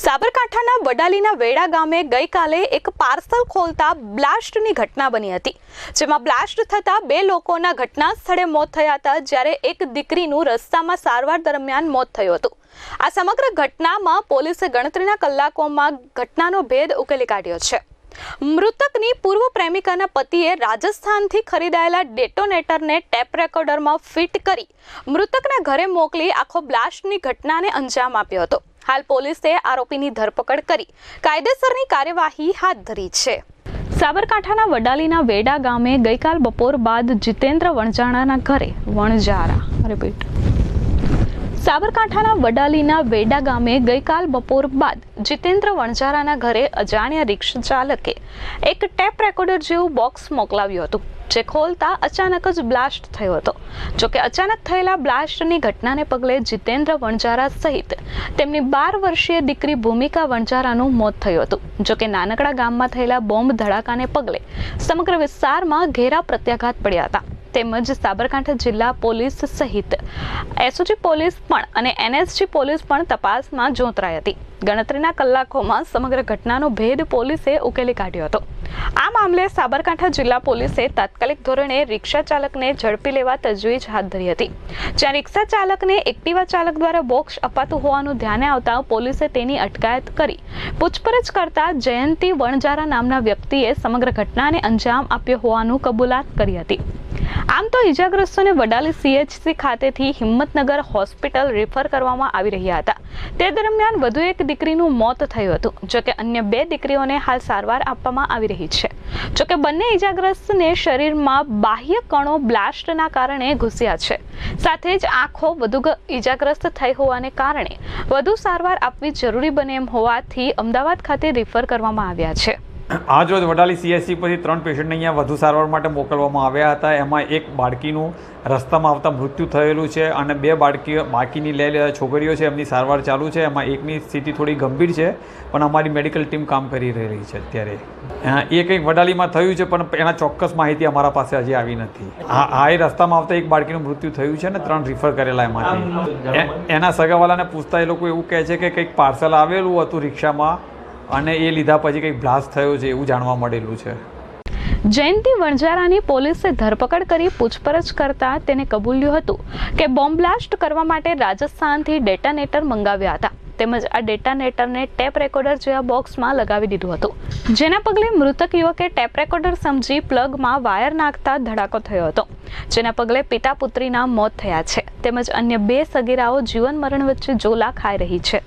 સાબરકાંઠાના વડાલીના વેડા ગામે ગઈકાલે એક પાર્સલ ખોલતા બ્લાસ્ટની ઘટના બની હતી, જેમાં બ્લાસ્ટ થતા બે લોકોના ઘટના સ્થળે મોત થયા હતા, જ્યારે એક દીકરીનું રસ્તામાં સારવાર દરમિયાન મોત થયું હતું. આ સમગ્ર ઘટનામાં પોલીસે ગણતરીના કલાકોમાં ઘટનાનો ભેદ ઉકેલી કાઢ્યો છે. મૃતકની પૂર્વ પ્રેમિકાના પતિએ રાજસ્થાનથી ખરીદાયેલા ડેટોનેટરને ટેપ રેકોર્ડરમાં ફિટ કરી મૃતકના ઘરે મોકલી આખો બ્લાસ્ટની ઘટનાને અંજામ આપ્યો હતો. હાલ પોલીસે આરોપીની ધરપકડ કરી. કાયદેસરની કાર્યવાહી હાથ ધરી છે. સાબરકાંઠાના વડાલીના વેડા ગામે ગઈકાલ બપોર બાદ જીતેન્દ્ર વણજાણાના ઘરે વણજારા રિપીટ. સાબરકાંઠાના વડાલીના વેડા ગામે ગઈકાલ બપોર બાદ જીતેન્દ્ર વણજારાના ઘરે અજાણ્યા રિક્ષા ચાલકે એક ટેપ રેકોર્ડર જેવું બોક્સ મોકલાવ્યું હતું, જે ખોલતા અચાનક જ બ્લાસ્ટ થયો હતો. જોકે અચાનક થયેલા બ્લાસ્ટની ઘટનાને પગલે જીતેન્દ્ર વણજારા સહિત તેમની બાર વર્ષીય દીકરી ભૂમિકા વણજારાનું મોત થયું હતું. જોકે નાનકડા ગામમાં થયેલા બોમ્બ ધડાકાને પગલે સમગ્ર વિસ્તારમાં ઘેરા પ્રત્યાઘાત પડ્યા હતા. તેમજ સાબરકાંઠા જિલ્લા પોલીસ સહિત. એસઓજી પોલીસ પણ અને એનએસજી પોલીસ પણ તપાસમાં જોતરાઈ હતી. ગણતરીના કલાકોમાં સમગ્ર ઘટનાનો ભેદ પોલીસે ઉકેલી કાઢ્યો હતો. આ મામલે સાબરકાંઠા જિલ્લા પોલીસે તાત્કાલિક ધોરણે રિક્ષા ચાલકને ઝડપી લેવા તજવીજ હાથ ધરી હતી. જ્યાં રિક્ષા ચાલકને એક્ટિવા ચાલક દ્વારા બોક્સ અપાતું હોવાનું ધ્યાને આવતા પોલીસે તેની અટકાયત કરી. પૂછપરછ કરતા જયંતી વણજારા નામના વ્યક્તિએ સમગ્ર ઘટનાને અંજામ આપ્યો હોવાનું કબૂલાત કરી હતી. આમ તો ઈજાગ્રસ્તોને વડાલી સીએચસી ખાતેથી હિંમતનગર હોસ્પિટલ રેફર કરવામાં આવી રહ્યા હતા. તે દરમિયાન વધુ એક દીકરીનું મોત થયું હતું, જોકે અન્ય બે દીકરીઓને હાલ સારવાર આપવામાં આવી રહી છે. જોકે બંને ઈજાગ્રસ્તને શરીરમાં બાહ્ય કણો બ્લાસ્ટના કારણે ઘૂસ્યા છે. સાથે જ આંખો વધુ ઈજાગ્રસ્ત થઈ હોવાને કારણે વધુ સારવાર આપવી જરૂરી બને એમ હોવાથી અમદાવાદ ખાતે રિફર કરવામાં આવ્યા છે. આજ રોજ વડાલી સીએસસી પરથી ત્રણ પેશન્ટને અહીંયા વધુ સારવાર માટે મોકલવામાં આવ્યા હતા. એમાં એક બાળકીનું રસ્તામાં આવતા મૃત્યુ થયેલું છે અને બે બાળકી બાકીની લે લે છોકરીઓ છે. એમની સારવાર ચાલુ છે. એમાં એકની સ્થિતિ થોડી ગંભીર છે પણ અમારી મેડિકલ ટીમ કામ કરી રહી છે અત્યારે. એ કંઈક વડાલીમાં થયું છે પણ એના ચોક્કસ માહિતી અમારા પાસે હજી આવી નથી. હા એ રસ્તામાં આવતા એક બાળકીનું મૃત્યુ થયું છે ને ત્રણ રિફર કરેલા એમાંથી. એના સગાવાલાને પૂછતા એ લોકો એવું કહે છે કે કંઈક પાર્સલ આવેલું હતું રિક્ષામાં અને એ લીધા પછી કંઈક બ્લાસ્ટ થયો છે એવું જાણવા મળેલું છે. જયંતિ વણજારાની પોલીસે ધરપકડ કરી પૂછપરછ કરતા તેને કબૂલ્યું હતું કે બોમ્બ બ્લાસ્ટ કરવા માટે રાજસ્થાનથી ડેટાનેટર મંગાવ્યા હતા. તેમજ આ ડેટા નેટરને ટેપ રેકોર્ડર જેવા બોક્સમાં લગાવી દીધું હતું. જેના પગલે મૃતક યુવકે ટેપ રેકોર્ડર સમજી પ્લગમાં વાયર નાખતા ધડાકો થયો હતો. જેના પગલે પિતા પુત્રીના મોત થયા છે. તેમજ અન્ય બે સગીરાઓ જીવન મરણ વચ્ચે ઝોલા ખાઈ રહી છે.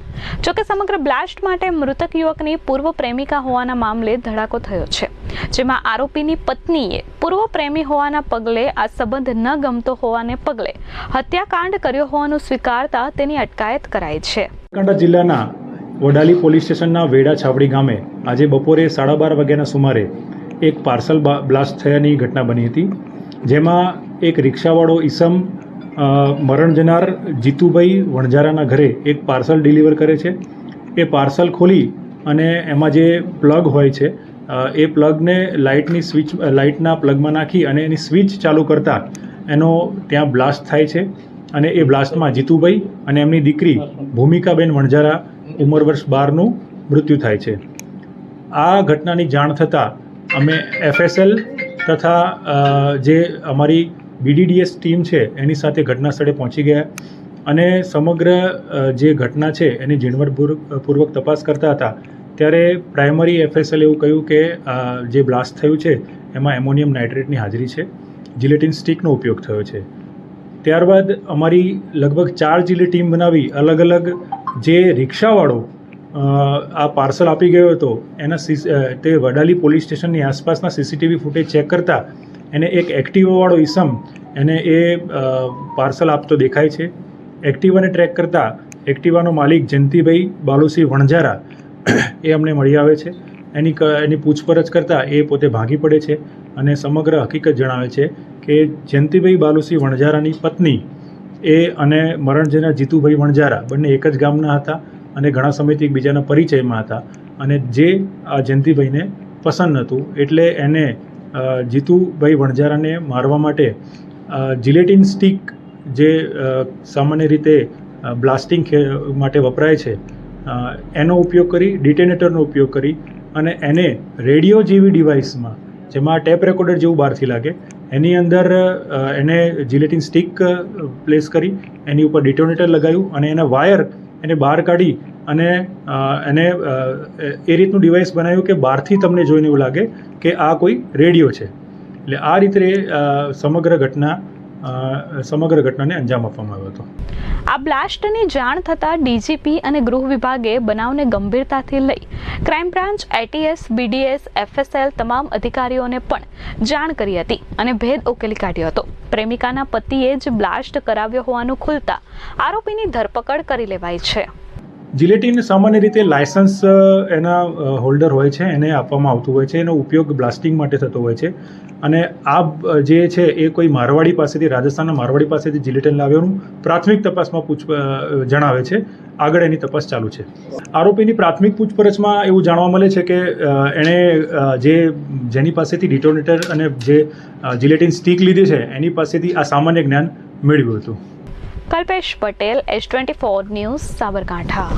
જોકે સમગ્ર બ્લાસ્ટ માટે મૃતક યુવકની પૂર્વ પ્રેમિકા હોવાના મામલે ધડાકો થયો છે. જેમાં આરોપીની પત્નીએ પૂર્વ પ્રેમી હોવાના પગલે આ સંબંધ ન ગમતો હોવાને પગલે હત્યાકાંડ કર્યો હોવાનું સ્વીકારતા તેની અટકાયત કરાઈ છે. બનાસકાંઠા જિલ્લાના વડાલી પોલીસ સ્ટેશનના વેડા છાવડી ગામે આજે બપોરે સાડા બાર વાગ્યાના સુમારે એક પાર્સલ બ્લાસ્ટ થયાની ઘટના બની હતી, જેમાં એક રિક્ષાવાળો ઈસમ મરણ જનાર જીતુભાઈ વણઝારાના ઘરે એક પાર્સલ ડિલિવર કરે છે. એ પાર્સલ ખોલી અને એમાં જે પ્લગ હોય છે એ પ્લગને લાઇટની સ્વિચ, લાઇટના પ્લગમાં નાખી અને એની સ્વિચ ચાલુ કરતા એનો ત્યાં બ્લાસ્ટ થાય છે. અને એ બ્લાસ્ટમાં જીતુભાઈ અને એમની દીકરી ભૂમિકાબેન વણઝારા ઉંમર વર્ષ બારનું મૃત્યુ થાય છે. આ ઘટનાની જાણ થતાં અમે એફએસએલ તથા જે અમારી બીડીડીએસ ટીમ છે, એની સાથે ઘટના સ્થળે પહોંચી ગયા અને સમગ્ર જે ઘટના છે, એની ઝીણવટપૂર્વક તપાસ કરતા હતા. ત્યારે પ્રાઇમરી એફએસએલ એવું કહ્યું કે જે બ્લાસ્ટ થયું છે, એમાં એમોનિયમ નાઇટ્રેટની હાજરી છે. જિલેટિન સ્ટિકનો ઉપયોગ થયો છે. ત્યારબાદ અમારી લગભગ ચાર જેટલી ટીમ બનાવી અલગ અલગ જે રિક્ષાવાળો આ પાર્સલ આપી ગયો હતો, એના તે વડાલી પોલીસ સ્ટેશનની આસપાસના સીસીટીવી ફૂટેજ ચેક કરતા એને એક એક્ટિવાવાળો ઈસમ એને એ પાર્સલ આપતો દેખાય છે. એક્ટિવાને ટ્રેક કરતા એક્ટિવાનો માલિક જયંતિભાઈ બાલુસિંહ વણઝારા એ અમને મળી આવે છે. એની એની પૂછપરછ કરતાં એ પોતે ભાગી પડે છે અને સમગ્ર હકીકત જણાવે છે કે જયંતિભાઈ બાલુસિંહ વણઝારાની પત્ની એ અને મરણ જનાર જીતુભાઈ વણઝારા, બંને એક જ ગામના હતા અને ઘણા સમયથી એકબીજાના પરિચયમાં હતા અને જે આ જયંતિભાઈને પસંદ નહોતું એટલે એને જીતુભાઈ વણઝારાને મારવા માટે જિલેટિન સ્ટિક જે સામાન્ય રીતે બ્લાસ્ટિંગ માટે વપરાય છે એનો ઉપયોગ કરી, ડિટેનેટરનો ઉપયોગ કરી અને એને રેડિયો જેવી ડિવાઇસમાં, જેમાં ટેપ રેકોર્ડર જેવું બહારથી લાગે એની અંદર એને જિલેટિન સ્ટિક પ્લેસ કરી, એની ઉપર ડિટોનેટર લગાવ્યું અને એના વાયર એને બહાર કાઢી અને એને એ રીતનું ડિવાઇસ બનાવ્યું કે બહારથી તમને જોઈને એવું લાગે કે આ કોઈ રેડિયો છે. એટલે આ રીતે સમગ્ર ઘટના સમગ્ર ઘટનાને અંજામ આપવામાં આવ્યો હતો. આ બ્લાસ્ટની જાણ થતાં ડીજીપી અને ગૃહ વિભાગે બનાવને ગંભીરતાથી લઈ crime branch ATS BDS FSL તમામ અધિકારીઓને પણ જાણ કરી હતી અને ભેદ ઉકેલી કાઢ્યો હતો. પ્રેમિકાના પતિએ જ બ્લાસ્ટ કરાવ્યો હોવાનું ખુલતા આરોપીની ધરપકડ કરી લેવાઈ છે. જિલેટિન સામાન્ય રીતે લાયસન્સ એના હોલ્ડર હોય છે, એને આપવામાં આવતું હોય છે. એનો ઉપયોગ બ્લાસ્ટિંગ માટે થતો હોય છે. અને આ જે છે, એ કોઈ મારવાડી પાસેથી, રાજસ્થાનના મારવાડી પાસેથી જિલેટીન લાવ્યાનું પ્રાથમિક તપાસમાં પૂછ જણાવે છે. આગળ એની તપાસ ચાલુ છે. આરોપીની પ્રાથમિક પૂછપરછમાં એવું જાણવા મળે છે કે એણે જે, જેની પાસેથી ડિટોનેટર અને જે જિલેટીન સ્ટીક લીધી છે, એની પાસેથી આ સામાન્ય જ્ઞાન મેળવ્યું હતું. Kalpesh Patel, S twenty four news, Sabarkantha.